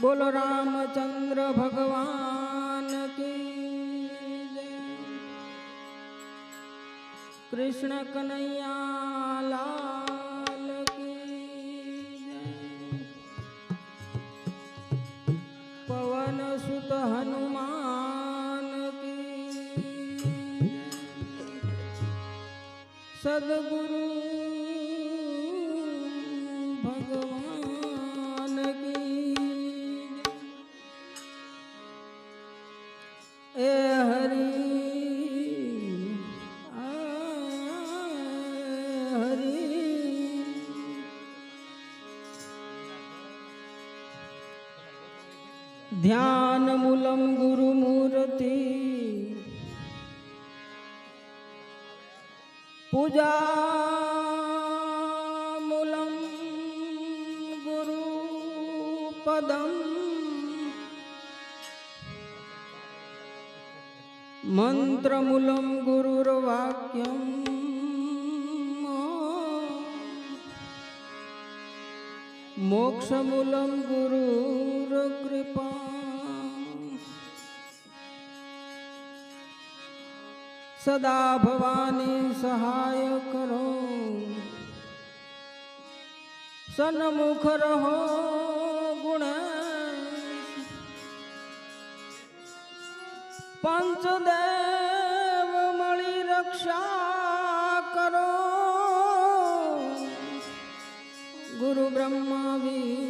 બોલો રામચંદ્ર ભગવાન કી. કૃષ્ણ કનૈયા લાલ કી. પવન સુત હનુમાન સદગુરુ ધ્યાન મૂલમ ગુરુમૂર્તિ પૂજા મૂલમ ગુરુપદમ મંત્રમૂલમ ગુરુર્વાક્યમ સદા ભવાની સહાય કરો સન્મુખ રહો ગુણ પંચદેવ મળી રક્ષા કરો ગુરુ બ્રહ્મા વિષ્ણુ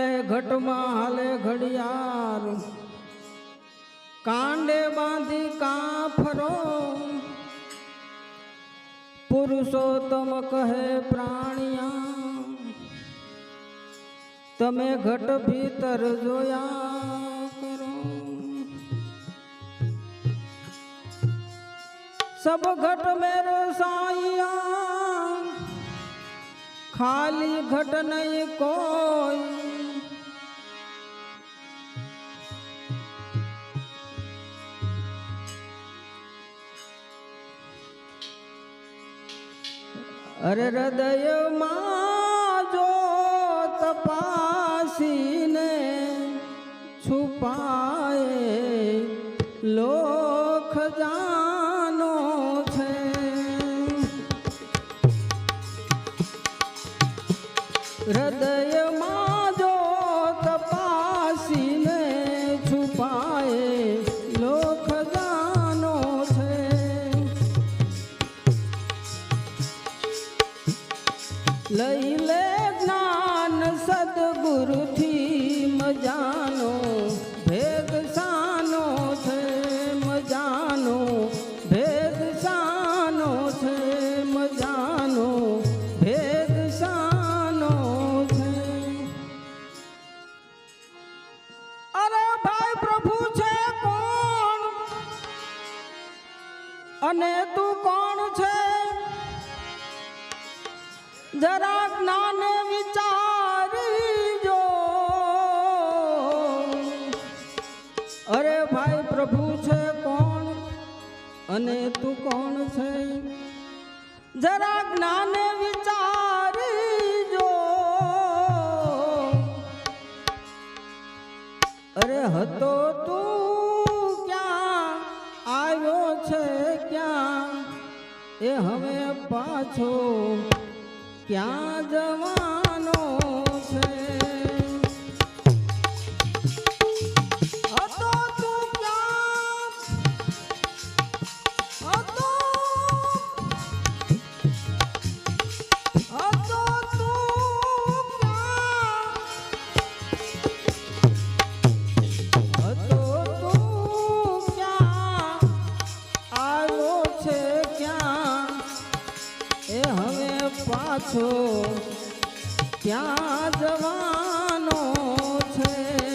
અલે ઘટમાં હાલે ઘડિયાળ. કાંડે બાંધી કાફરો. પુરુષોત્તમ કહે પ્રાણિયા. તમે ઘટ ભીતર જોયા કરો. સબ ઘટ મેરો સાઈયા. ખાલી ઘટ નહીં કોઈ. અરે હૃદયમાં જો તપાસીને છુપાય લોખ જાનો છે. હૃદયમાં ભાઈ પ્રભુ છે કોણ? અને તું કોણ છે? જરા જ્ઞાન વિચારી જો અરે ભાઈ પ્રભુ છે કોણ? અને તું કોણ છે? જરા જ્ઞાન હતો તું ક્યાં? આવ્યો છે ક્યાં? એ હવે પાછો ક્યાં જવાનો પાછો ત્યાં જવાનો છે.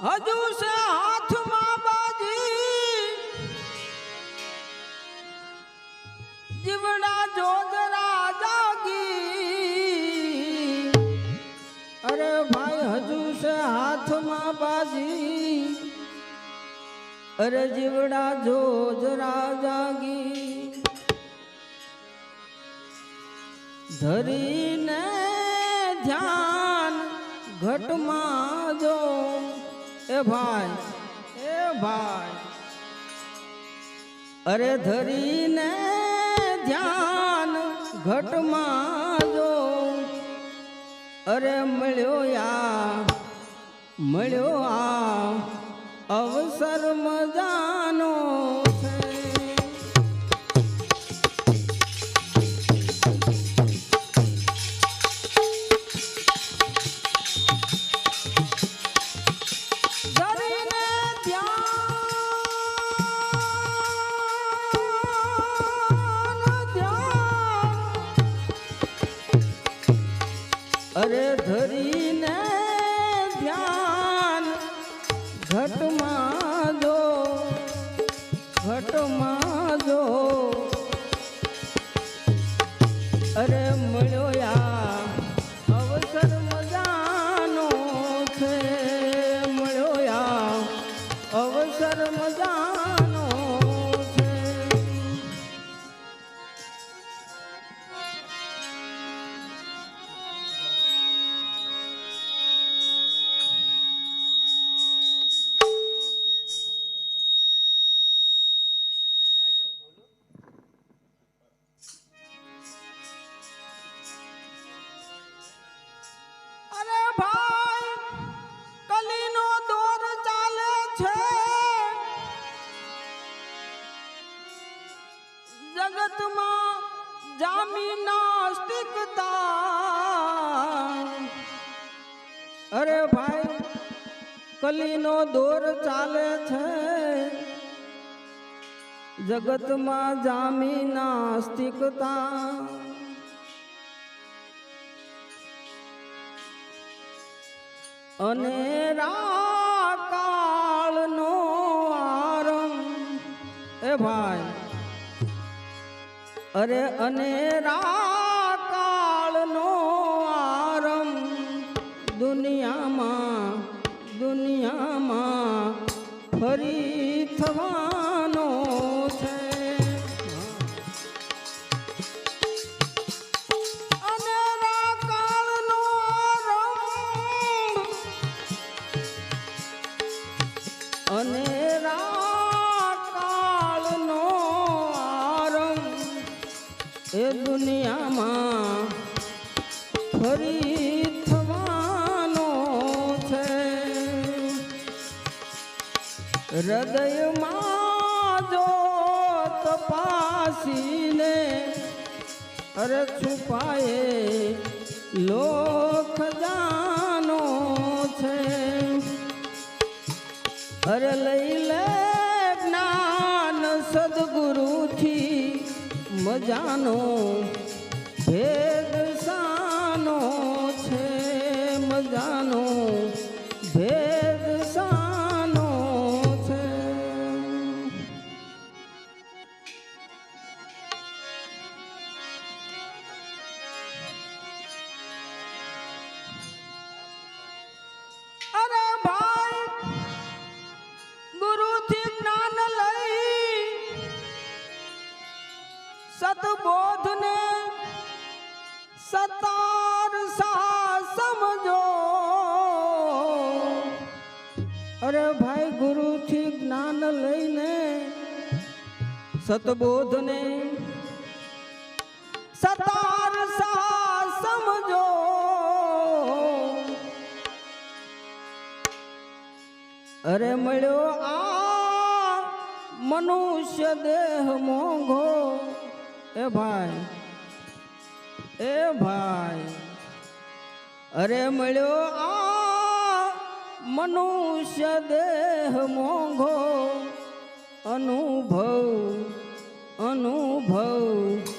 હજુ છે હાથમાં બાજી. જીવડા જોગરા જાગી. અરે ભાઈ, હજુ છે હાથમાં બાજી. અરે જીવડા જોજરા જાગી. ધરીને ધ્યાન ઘટમાં જો એ ભાઈ એ ભાઈ. અરે ધરીને ધ્યાન ઘટમાં જો. અરે મળ્યો યા, મળ્યો આ અવસર મજાનો ધ્યાન અરે કલીનો દોર ચાલે છે. જગતમાં જામી નાસ્તિકતા અને કાળનો આરંભ, એ ભાઈ. અરે અને કાળનો આરંભ દુનિયામાં દુનિયામાં ફરી અરે લઈ લે જ્ઞાન સદગુરુથી મજાનો ગુરુથી જ્ઞાન લઈ સતબોધને સતાર સા સમજો અરે ભાઈ ગુરુથી જ્ઞાન લઈને સતબોધને સતાર સા સમજો અરે મળ્યો આ મનુષ્ય દેહ મોંઘો. એ ભાઈ એ ભાઈ. અરે મળ્યો આ મનુષ્ય દેહ મોંઘો. અનુભવ અનુભવ.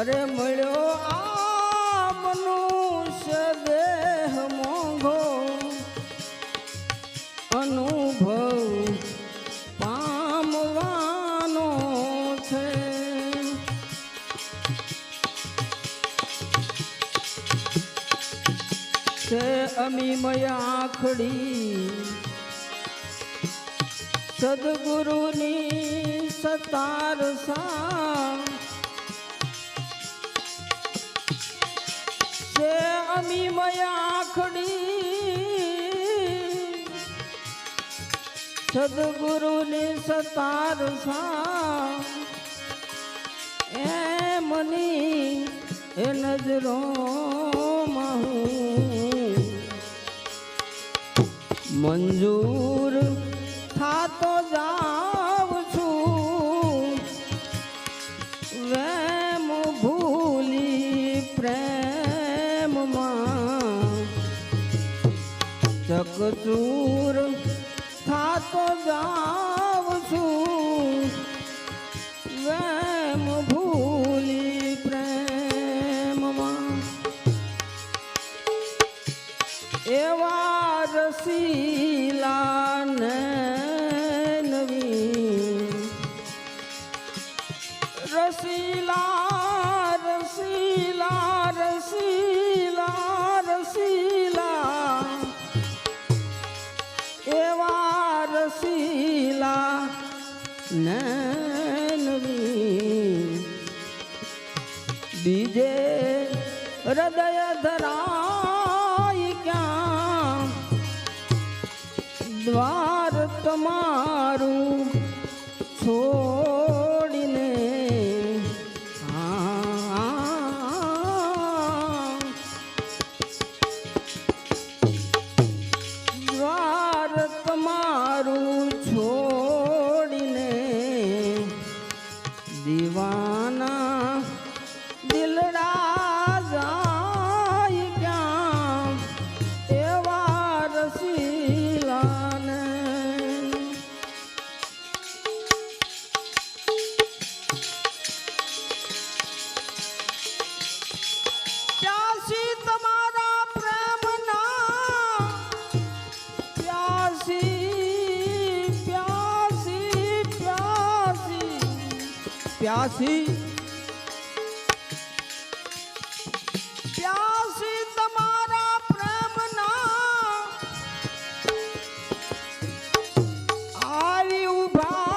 અરે મળ્યો આ મનુષ્ય દેહ મોંઘો. અનુભવ પામવાનો છે. છે અમીમય આખડી સદગુરુની સતાર સા સદગુરુની સતાર સા એ મની એ નજરો મંજૂર થાતો જાવ છું. વેમ ભૂલી પ્રેમમાં ચકચૂર એવા દ્વાર પ્યાસી પ્યાસી તમારા પ્રેમના આવી ઊભા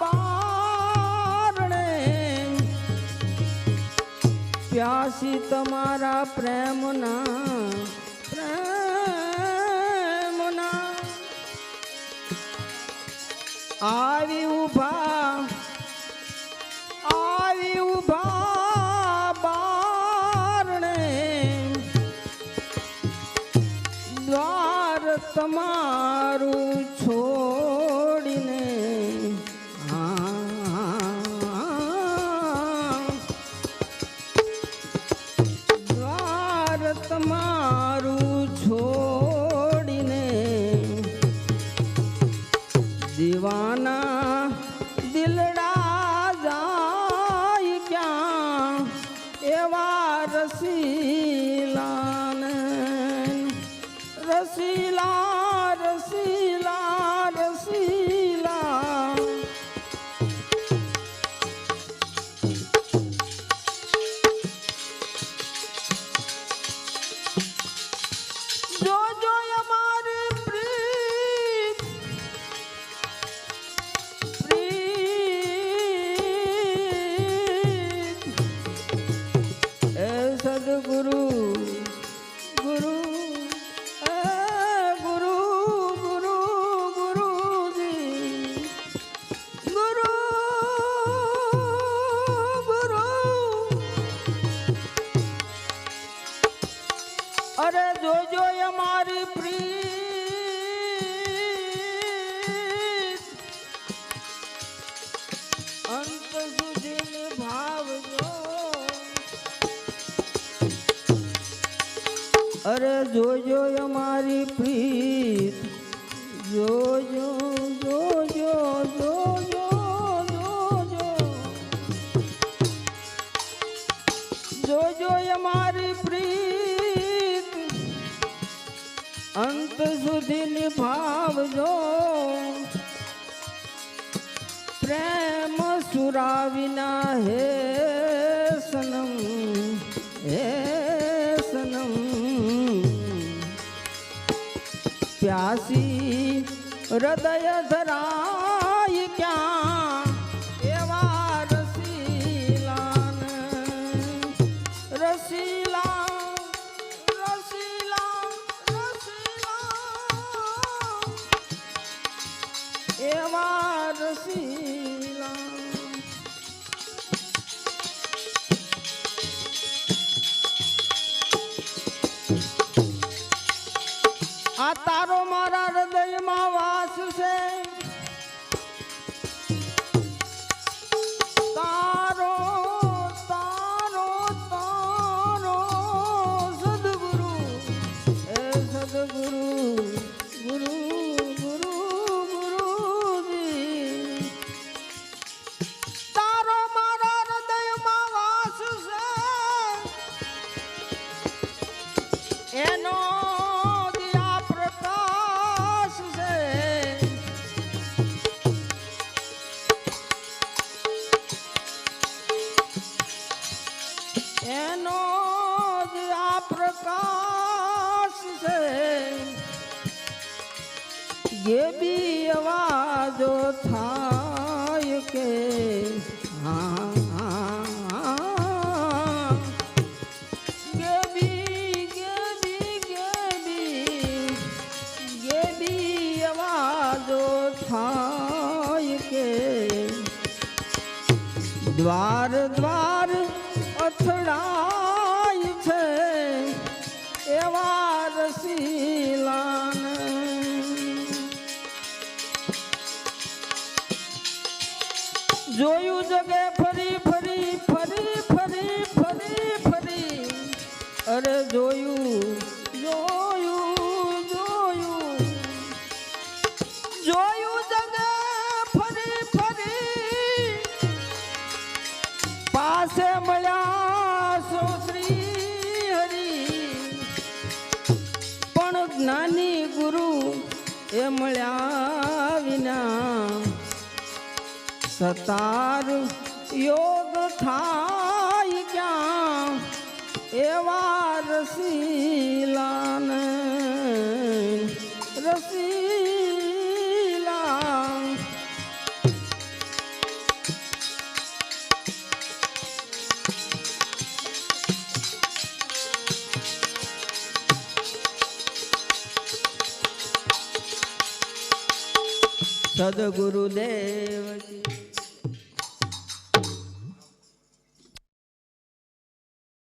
બારણે પ્યાસી તમારા પ્રેમના પ્રેમના આવી અરે જોજો અમારી પ્રીત. જોજો જોજો જોજો જોજો. જોજો અમારી પ્રીત. અંત સુધી નિભાવજો પ્રેમ સુરાવિના હે પ્યાસી હૃદય ધરાય ક્યાં પ્રકાશ છે જે બી અવાજો થાય કે હા દ્વાર દ્વાર সুযোগে સતાર યોગ થાય ક્યાં? એવા રસીલાન રસીલા. સદગુરુદેવજી.